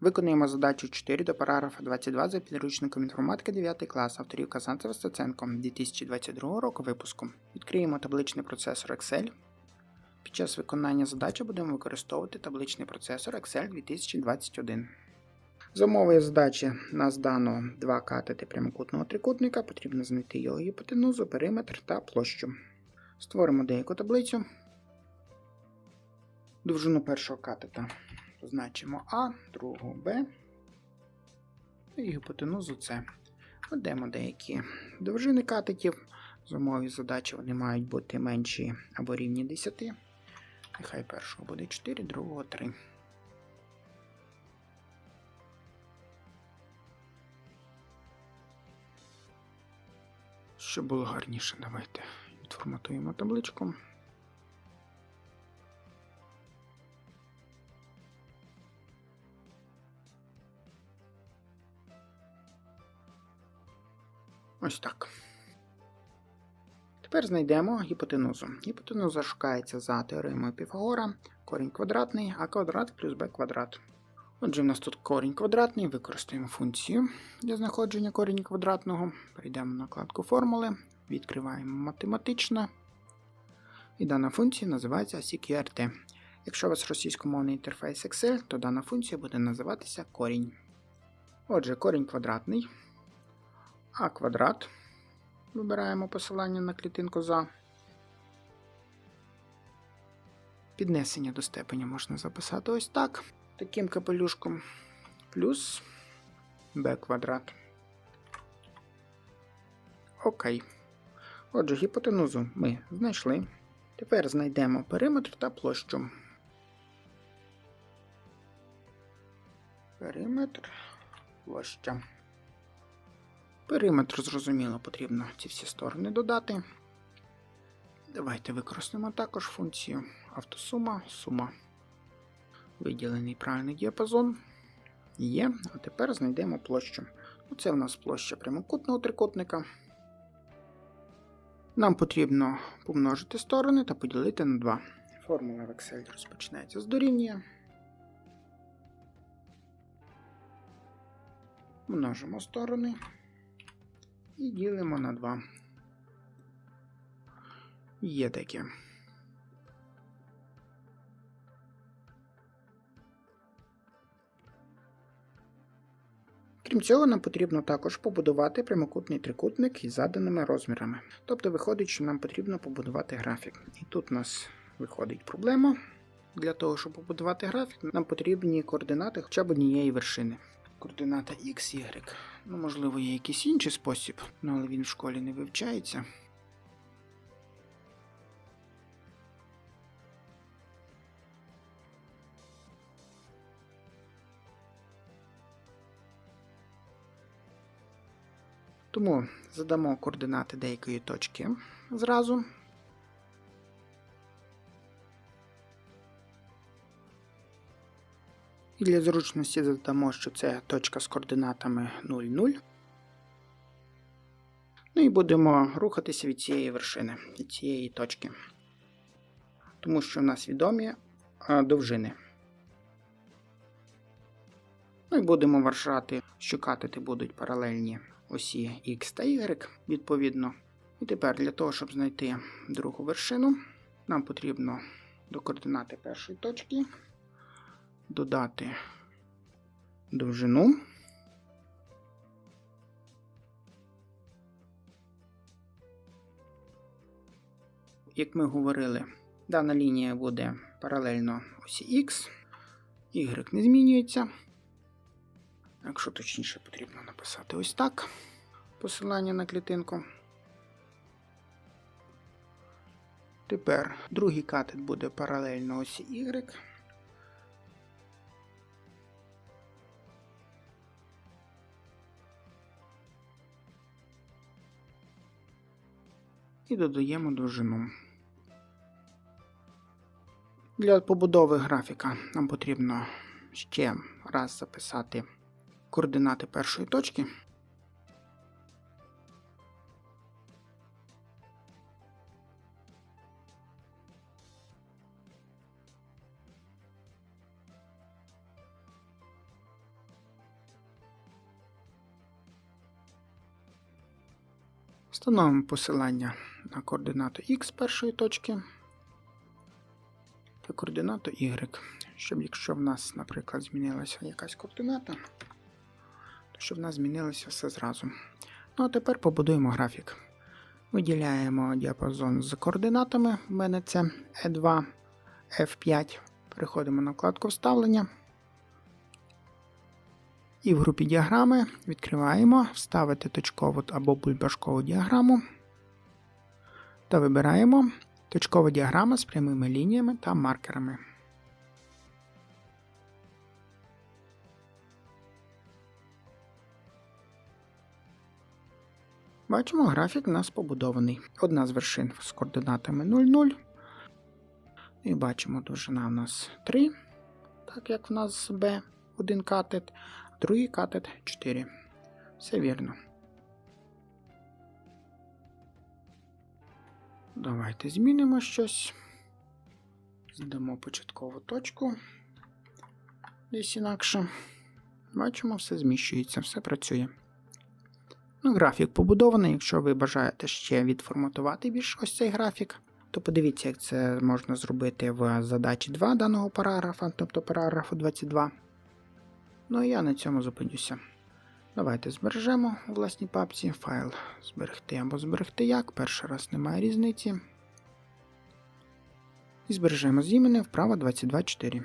Виконуємо задачу 4 до параграфа 22 за підручником інформатики 9 клас авторів Казанцева Стеценко 2022 року випуску. Відкриємо табличний процесор Excel. Під час виконання задачі будемо використовувати табличний процесор Excel 2021. За умовою задачі нас дано два катети прямокутного трикутника, потрібно знайти його гіпотенузу, периметр та площу. Створимо деяку таблицю. Довжину першого катета позначимо А, другого Б і гіпотенузу С. Введемо деякі довжини катетів. З умові задачі вони мають бути менші або рівні 10. Нехай першого буде 4, другого 3. Щоб було гарніше, давайте відформатуємо табличку. Ось так. Тепер знайдемо гіпотенузу. Гіпотенуза шукається за теоремою Піфагора, корінь квадратний, а квадрат плюс b квадрат. Отже, в нас тут корінь квадратний, використаємо функцію для знаходження коріння квадратного. Перейдемо на вкладку формули, відкриваємо математична. І дана функція називається CQRT. Якщо у вас російськомовний інтерфейс Excel, то дана функція буде називатися корінь. Отже, корінь квадратний. А квадрат. Вибираємо посилання на клітинку за. Піднесення до степеня можна записати ось так. Таким капелюшком. Плюс b квадрат. Окей. Отже, гіпотенузу ми знайшли. Тепер знайдемо периметр та площу. Периметр, площа. Периметр, зрозуміло, потрібно ці всі сторони додати. Давайте використаємо також функцію автосума, сума. Виділений правильний діапазон. Є. А тепер знайдемо площу. Ну, Це в нас площа прямокутного трикутника. Нам потрібно помножити сторони та поділити на 2. Формула в Excel розпочинається з дорівнює. Множимо сторони і ділимо на 2. Є таке. Крім цього, нам потрібно також побудувати прямокутний трикутник із заданими розмірами. Тобто виходить, що нам потрібно побудувати графік. І тут у нас виходить проблема. Для того, щоб побудувати графік, нам потрібні координати хоча б однієї вершини. Координата X, Y. Ну, можливо, є якийсь інший спосіб, ну, але він в школі не вивчається. Тому задамо координати деякої точки зразу. І для зручності задамо, що це точка з координатами 0, 0. Ну і будемо рухатися від цієї вершини, від цієї точки. Тому що в нас відомі довжини. Ну і будемо вважати, що катети будуть паралельні осі X та Y, відповідно. І тепер для того, щоб знайти другу вершину, нам потрібно до координати першої точки додати довжину. Як ми говорили, дана лінія буде паралельно осі X, Y не змінюється. Якщо точніше, потрібно написати ось так посилання на клітинку. Тепер другий катет буде паралельно осі Y. і додаємо довжину. Для побудови графіка нам потрібно ще раз записати координати першої точки. Встановимо посилання координату X першої точки та координату Y. Щоб якщо в нас, наприклад, змінилася якась координата, то щоб в нас змінилося все зразу. Ну а тепер побудуємо графік. Виділяємо діапазон з координатами. У мене це E2, F5. Переходимо на вкладку вставлення. І в групі діаграми відкриваємо вставити точкову або бульбашкову діаграму та вибираємо точкова діаграма з прямими лініями та маркерами. Бачимо, графік у нас побудований. Одна з вершин з координатами 0,0. І бачимо, довжина у нас 3, так як в нас B один катет, другий катет 4. Все вірно. Давайте змінимо щось. Здамо початкову точку. Десь інакше. Бачимо, все зміщується, все працює. Ну, графік побудований. Якщо ви бажаєте ще відформатувати більш ось цей графік, то подивіться, як це можна зробити в задачі 2 даного параграфа, тобто параграфу 22. Ну і я на цьому зупинюся. Давайте збережемо у власній папці файл зберегти або зберегти як. Перший раз немає різниці. І збережемо з імені вправо 22.4.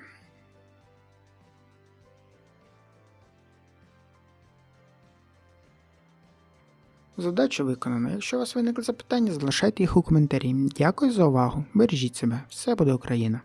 Задача виконана. Якщо у вас виникли запитання, залишайте їх у коментарі. Дякую за увагу. Бережіть себе. Все буде Україна!